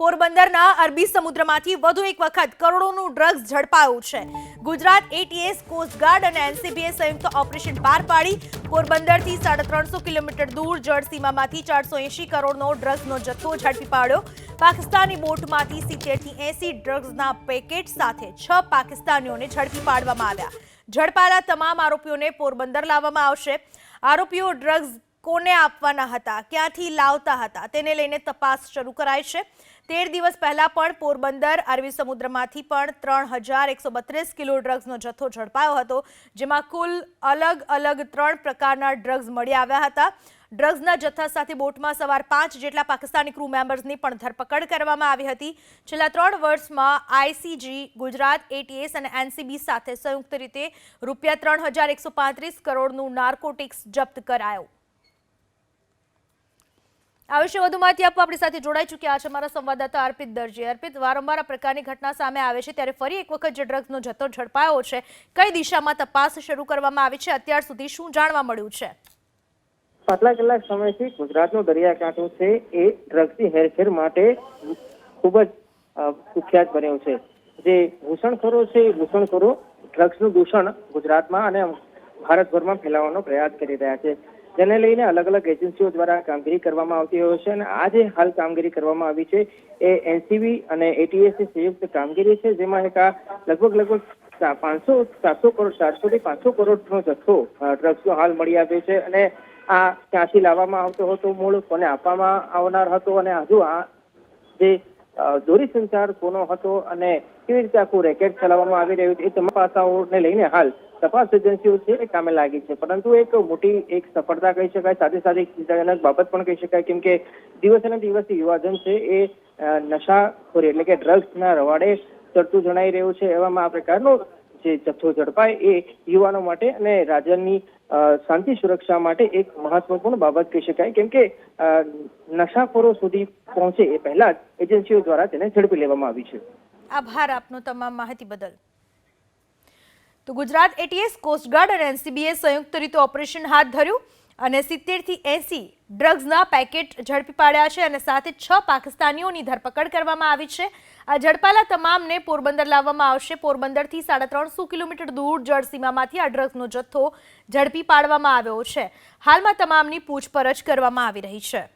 પોરબંદરના અરબી સમુદ્રમાંથી વધુ એક વખત કરોડોનું ડ્રગ્સ ઝડપાયું છે. ગુજરાત એટીએસ કોસ્ટગાર્ડ અને એનસીબીએ સંયુક્ત ઓપરેશન પાર પાડી. પોરબંદરથી સાડા ત્રણસો કિલોમીટર દૂર જળસીમામાંથી ચારસો એંશી કરોડનો ડ્રગ્સનો જથ્થો ઝડપી પાડ્યો. પાકિસ્તાની બોટમાંથી સિત્તેરથી એંસી ડ્રગ્સના પેકેટ સાથે છ પાકિસ્તાનીઓને ઝડપી પાડવામાં આવ્યા. ઝડપાયેલા તમામ આરોપીઓને પોરબંદર લાવવામાં આવશે. આરોપીઓ ડ્રગ્સ કોને આપવાના હતા, ક્યાંથી લાવતા હતા, તેને લઈને તપાસ શરૂ કરાઈ છે. તેર દિવસ પહેલા પણ પોરબંદર અરબી સમુદ્રમાંથી પણ ત્રણ હજાર એકસો બત્રીસ કિલો ડ્રગ્સનો જથ્થો ઝડપાયો હતો, જેમાં કુલ અલગ અલગ ત્રણ પ્રકારના ડ્રગ્સ મળી આવ્યા હતા. ડ્રગ્સના જથ્થા સાથે બોટમાં સવાર પાંચ જેટલા પાકિસ્તાની ક્રૂ મેમ્બર્સની પણ ધરપકડ કરવામાં આવી હતી. છેલ્લા ત્રણ વર્ષમાં આઈસીજી, ગુજરાત, એટીએસ અને એનસીબી સાથે સંયુક્ત રીતે રૂપિયા ત્રણ હજાર એકસો પાંત્રીસ કરોડનું નાર્કોટિક્સ જપ્ત કરાયું. આ વિશે વધુ માહિતી આપવા આપણી સાથે જોડાઈ ચૂક્યા છે અમારા સંવાદદાતા અર્પિત દરજી. અર્પિત, વારંવાર આ પ્રકારની ઘટના સામે આવે છે ત્યારે ફરી એક વખત જે ડ્રગ્સનો જથ્થો ઝડપાયો છે, કઈ દિશામાં તપાસ શરૂ કરવામાં આવી છે, અત્યાર સુધી શું જાણવા મળ્યું છે? પાછલા કેટલાક સમયથી ગુજરાતનો દરિયાકાંઠો છે, એ ડ્રગ્સની હેરફેર માટે ખૂબ જ કુખ્યાત બન્યો છે. જે ઘૂસણખોરો છે, એ ઘૂસણખોરો ડ્રગ્સનું દૂષણ ગુજરાતમાં અને ભારતભરમાં ફેલાવવાનો પ્રયાસ કરી રહ્યા છે. જેને લઈને અલગ અલગ એજન્સીઓ દ્વારા કામગીરી કરવામાં આવતી હોય છે અને આજે હાલ કામગીરી કરવામાં આવી છે એ એનસીબી અને એટીએસની સંયુક્ત કામગીરી છે, જેમાં એક આ લગભગ લગભગ પાંચસો, સાતસો કરોડ, ચારસો થી પાંચસો કરોડનો જથ્થો ડ્રગ્સનો હાલ મળી આવ્યો છે અને આ ક્યાંથી લાવવામાં આવતો હતો, મૂળ કોને આપવામાં આવનાર હતો અને હજુ આ જે દોરી સંચાર કોનો હતો અને કેવી રીતે આખું રેકેટ ચલાવવામાં આવી રહ્યું છે એ તમામ પાસાઓને લઈને હાલ તપાસ એજન્સીઓ છે એ કામે લાગી છે. પરંતુ એક મોટી એક સફળતા કહી શકાય સાથે સાથે ચિંતાજનક બાબત પણ કહી શકાય, કેમ કે દિવસે ને દિવસે યુવાધન છે એ નશાખોરી એટલે કે ડ્રગ્સના રવાડે ચડતું જણાઈ રહ્યું છે એવામાં આ પ્રકારનો જે જથ્થો ઝડપાય એ યુવાનો માટે અને રાજ્યની શાંતિ સુરક્ષા માટે એક મહત્વપૂર્ણ બાબત કહી શકાય. કેમ કે નશાખોરો સુધી પહોંચે એ પહેલા જ એજન્સીઓ દ્વારા તેને ઝડપી લેવામાં આવી છે. આભાર આપનો તમામ માહિતી બદલ. તો ગુજરાત એટીએસ કોસ્ટગાર્ડ અને એનસીબીએ સંયુક્ત રીતે ઓપરેશન હાથ ધર્યું. અને સિત્તેરથી એંસી ડ્રગ્સના પેકેટ ઝડપી પાડ્યા છે અને સાથે છ પાકિસ્તાનીઓની ધરપકડ કરવામાં આવી છે. આ ઝડપાયેલા તમામને પોરબંદર લાવવામાં આવશે. પોરબંદરથી સાડા ત્રણસો કિલોમીટર દૂર જળસીમામાંથી આ ડ્રગ્સનો જથ્થો ઝડપી પાડવામાં આવ્યો છે. હાલમાં તમામની પૂછપરછ કરવામાં આવી રહી છે.